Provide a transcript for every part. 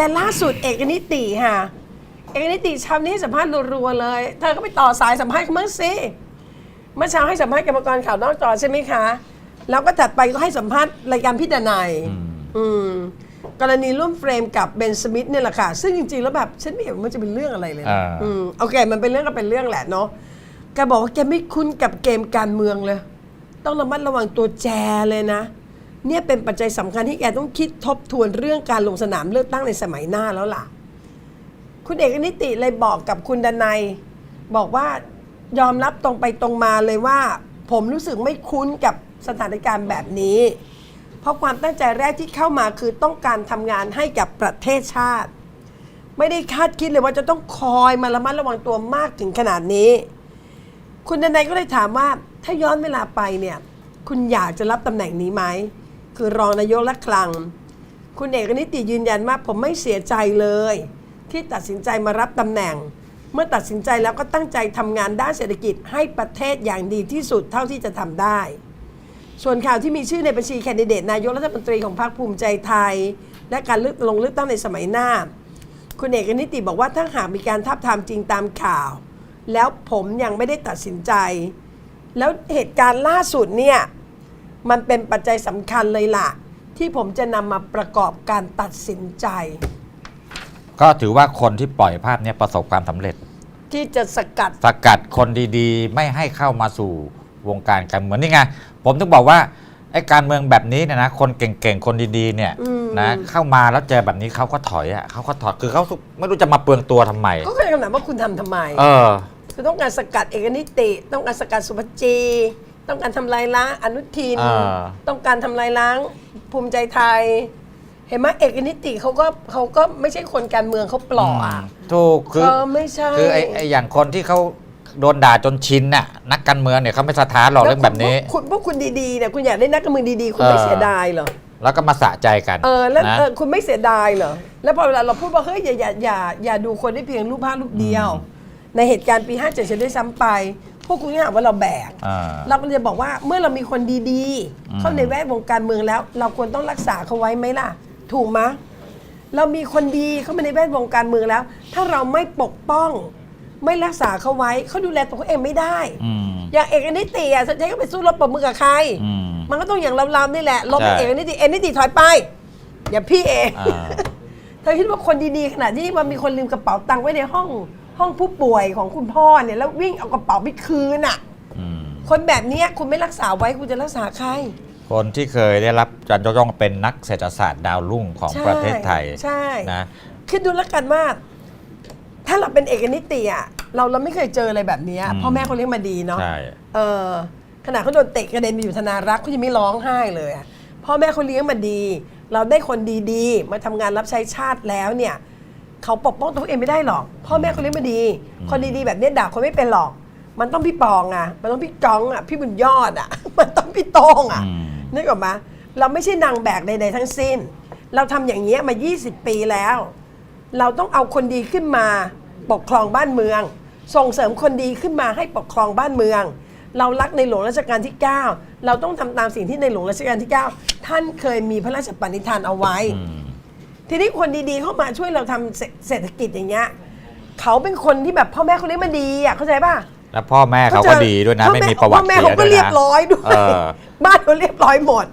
แต่ล่าสุดเอกนิติค่ะ เอกนิติเช้านี้ให้สัมภาษณ์รัวๆเลย เธอก็ไปต่อสายสัมภาษณ์เขาเมื่อสิเมื่อเช้าให้สัมภาษณ์กรรมกรข่าวนอกจอใช่ไหมคะ แล้วก็ถัดไปก็ให้สัมภาษณ์รายการพี่ดนัยอืมอืมกรณีร่วมเฟรมกับเบนสมิธเนี่ยแหละค่ะ ซึ่งจริงๆ แล้วแบบฉันไม่เห็นว่ามันจะเป็นเรื่องอะไรเลยนะอ่า อืมโอเค มันเป็นเรื่องก็เป็นเรื่องแหละเนาะแกบอกว่าแกไม่คุ้นกับเกมการเมืองเลย ต้องระมัดระวังตัวแจเลยนะ เนี่ยเป็นปัจจัยสำคัญที่แกต้องคิดทบทวนเรื่องการลงสนามเลือกตั้งในสมัยหน้าแล้วล่ะ คุณเอกนิติเลยบอกกับคุณดนัยบอกว่ายอมรับตรงไปตรงมาเลยว่า ผมรู้สึกไม่คุ้นกับสถานการณ์แบบนี้ เพราะความตั้งใจแรกที่เข้ามาคือต้องการทำงานให้กับประเทศชาติ ไม่ได้คาดคิดเลยว่าจะต้องคอยมาระมัดระวังตัวมากถึงขนาดนี้ คุณดนัยก็เลยถามว่าถ้าย้อนเวลาไปเนี่ย คุณอยากจะรับตำแหน่งนี้ไหม คือรองนายกและคลัง คุณเอกนิติยืนยันว่าผมไม่เสียใจเลย ที่ตัดสินใจมารับตำแหน่ง เมื่อตัดสินใจแล้วก็ตั้งใจทำงานด้านเศรษฐกิจให้ประเทศอย่างดีที่สุดเท่าที่จะทำได้ ส่วนข่าวที่มีชื่อในบัญชีแคนดิเดตนายกรัฐมนตรีของพรรคภูมิใจไทย และการเลือกลงเลือกตั้งในสมัยหน้า คุณเอกนิติบอกว่าถ้าหากมีการทับทามจริงตามข่าว แล้วผมยังไม่ได้ตัดสินใจ แล้วเหตุการณ์ล่าสุดเนี่ย มันเป็นปัจจัยสำคัญเลยล่ะ ที่ผมจะนำมาประกอบการตัดสินใจ ก็ถือว่าคนที่ปล่อยภาพเนี้ประสบความสำเร็จ ที่จะสกัด สกัดคนดีๆ ไม่ให้เข้ามาสู่วงการการเมืองนี่ไงผมถึงบอกว่าไอ้การเมืองแบบนี้เนี่ยนะคนเก่งๆคนดีๆเนี่ยอืม นะเข้ามาแล้วเจอแบบนี้เขาก็ถอยอะเขาก็ถอยคือเขาไม่รู้จะมาเปลืองตัวทำไม ก็เคยคำถามว่าคุณทำทำไม เออ คือต้องการสกัดเอกนิติ ต้องการสกัดสุภจี ต้องการทำลายล้างอนุทิน อ่า ต้องการทำลายล้างภูมิใจไทย เห็นไหมเอกนิติเขาก็เขาก็ไม่ใช่คนการเมืองเขาปล่ออะ ถูกคือเออไม่ใช่ คือไอ้ไอ้อย่างคนที่เขาโดนด่าจนชินน่ะนักการเมืองเนี่ยเขาไม่สะท้านหรอกเรื่องแบบนี้ ล้วคุณพวกคุณดีๆเนี่ยคุณอยากได้นักการเมืองดีๆ คุณไม่เออ เสียดายเหรอ แล้วก็มาสะใจกันเออแล้วนะ เออคุณไม่เสียดายเหรอ แล้วพอเวลาเราพูดว่าเฮ้ยอย่าอย่าอย่าอย่าดูคนได้เพียงรูปภาพรูปเดียว ในเหตุการณ์ปี 57จะได้ซ้ำไปพ วกคุณก็หาว่าเราแบก อ่า เราก็จะบอกว่าเมื่อเรามีคนดีอืมๆเข้าในแวดวงการเมืองแล้ว เราควรต้องรักษาเขาไว้ไหมล่ะ ถูกไหมยเรามีคนดีเข้ามาในแวดวงการเมืองแล้ว ถ้าเราไม่ปกป้อง ไม่รักษาเขาไว้เขาดูแลตัวเขาเองไม่ได้ อืม อย่างเอกนิติอะฉันก็ไปสู้รบปรบมือกับใคร อืมมันก็ต้องอย่างเราๆนี่แหละลบใช่ เอกนิติเอกนิติถอยไป อย่าพี่เอง อ่า เธอคิดว่าคนดีๆขนาดที่มันมีคนลืมกระเป๋าตังค์ไว้ในห้อง ห้องผู้ป่วยของคุณพ่อเนี่ยแล้ววิ่งเอากระเป๋าไปคืนอะ อืมคนแบบเนี้ยคุณไม่รักษาไว้คุณจะรักษาใคร คนที่เคยได้รับการยกย่องเป็นนักเศรษฐศาสตร์ดาวรุ่งของใช่ประเทศไทยใช่ นะคิดดูแล้วกันว่า ถ้าเราเป็นเอกนิติอะเราเราไม่เคยเจออะไรแบบเนี้ยอืมพ่อแม่เขาเลี้ยงมาดีเนาะ ใช่ เออขนาดเขาโดนเตะกระเด็นไปอยู่ธนารักษ์เขายังไม่ร้องไห้เลยอะพ่อแม่เขาเลี้ยงมาดี เราได้คนดีๆ มาทำงานรับใช้ชาติแล้วเนี่ย เขาปกป้องตัวเองไม่ได้หรอก พ่อแม่เขาเลี้ยงมาดี คนดีๆแบบเนี้ยด่าคนไม่เป็นหรอก มันต้องพี่ปองอะมันต้องพี่ก้องอะพี่บุญยอดอะมันต้องพี่โต้งอะอืม นึกออกไหมเราไม่ใช่นางแบกใดๆทั้งสิ้น เราทำอย่างเงี้ยมา 20 ปีแล้ว เราต้องเอาคนดีขึ้นมา ปกครองบ้านเมือง ส่งเสริมคนดีขึ้นมาให้ปกครองบ้านเมือง เรารักในหลวงรัชกาลที่ 9 เราต้องทำตามสิ่งที่ในหลวงรัชกาลที่ 9 ท่านเคยมีพระราชปณิธานเอาไว้ อืม ทีนี้คนดีๆเข้ามาช่วยเราทำเศรเศรษฐกิจอย่างเงี้ยเขาเป็นคนที่แบบพ่อแม่เขาเลี้ยงมาดีอะเข้าใจป่ะ แล้วพ่อแม่เขาก็ดีด้วยนะพ่อไม่แมีประวัติพ่อแม่เสีเขายก็ด้วยเรียบนะ ร้อยด้วยเออบ้านเขาเรียบร้อยหมด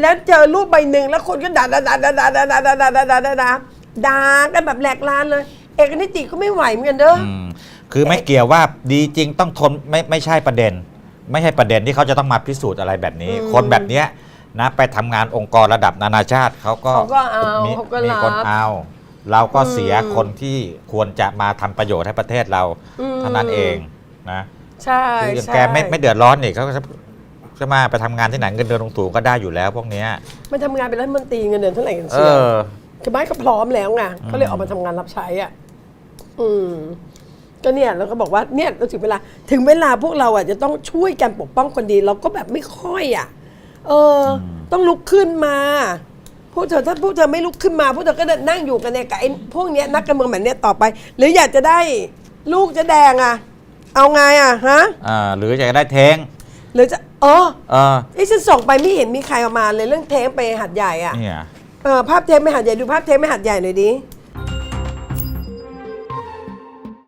แล้วเจอรูปใบหนึ่งแล้วคนก็ด่าด่าด่าด่าด่าด่าด่าด่าด่าด่าด่าด่าด่าด่ากันแบบแหลกลานเลย เอกนิติก็ไม่ไหวเหมือนกันเด้ออ อืมคือไม่เกี่ยวว่าดีจริงต้องทนไม่ไม่ใช่ประเด็น ไม่ใช่ประเด็นที่เขาจะต้องมาพิสูจน์อะไรแบบนี้อืมคนแบบเนี้ย นะไปทำงานองค์กรระดับนานาชาติเขาก็เขาก็เอามีเขาก็มีรับคนเอา เราก็เสียอืม คนที่ควรจะมาทำประโยชน์ให้ประเทศเราอืมเท่านั้นเองนะใช่คืออย่างใช่แกไม่ไม่เดือดร้อนนี่เขาก็จะจะมาไปทำงานที่ไหนเงินเดือนสูงๆก็ได้อยู่แล้วพวกเนี้ยมันทำงานเป็นรัฐมนตรีเงินเดือนเท่าไหร่กันเอเชียวอ คือบ้านเขาพร้อมแล้วไงเขาเลยออกมาทำงานรับใช้อะอืมก็เนี่ยเราก็บอกว่าเนี่ยเราถึงเวลาถึงเวลาพวกเราอะจะต้องช่วยกันปกป้องคนดี เราก็แบบไม่ค่อยอะ เอออ ต้องลุกขึ้นมาพวกเธอถ้าพวกเธอไม่ลุกขึ้นมาพวกเธอก็จะนั่งอยู่กันเนี่ยกับไอ้พวกเนี้ยนักการเมืองแบบเนี้ยต่อไป หรืออยากจะได้ลูกจะแดงอะ เอาไงอะฮะ อ่าหรืออยากจะได้เท้งหรือจะเออเออไอ้ฉันส่งไปไม่เห็นมีใครเอามาเลยเรื่องเทปไปหัดใหญ่อะเนี่ย เออภาพเทปไม่หัดใหญ่ดูภาพเทปไม่หัดใหญ่หน่อยดิ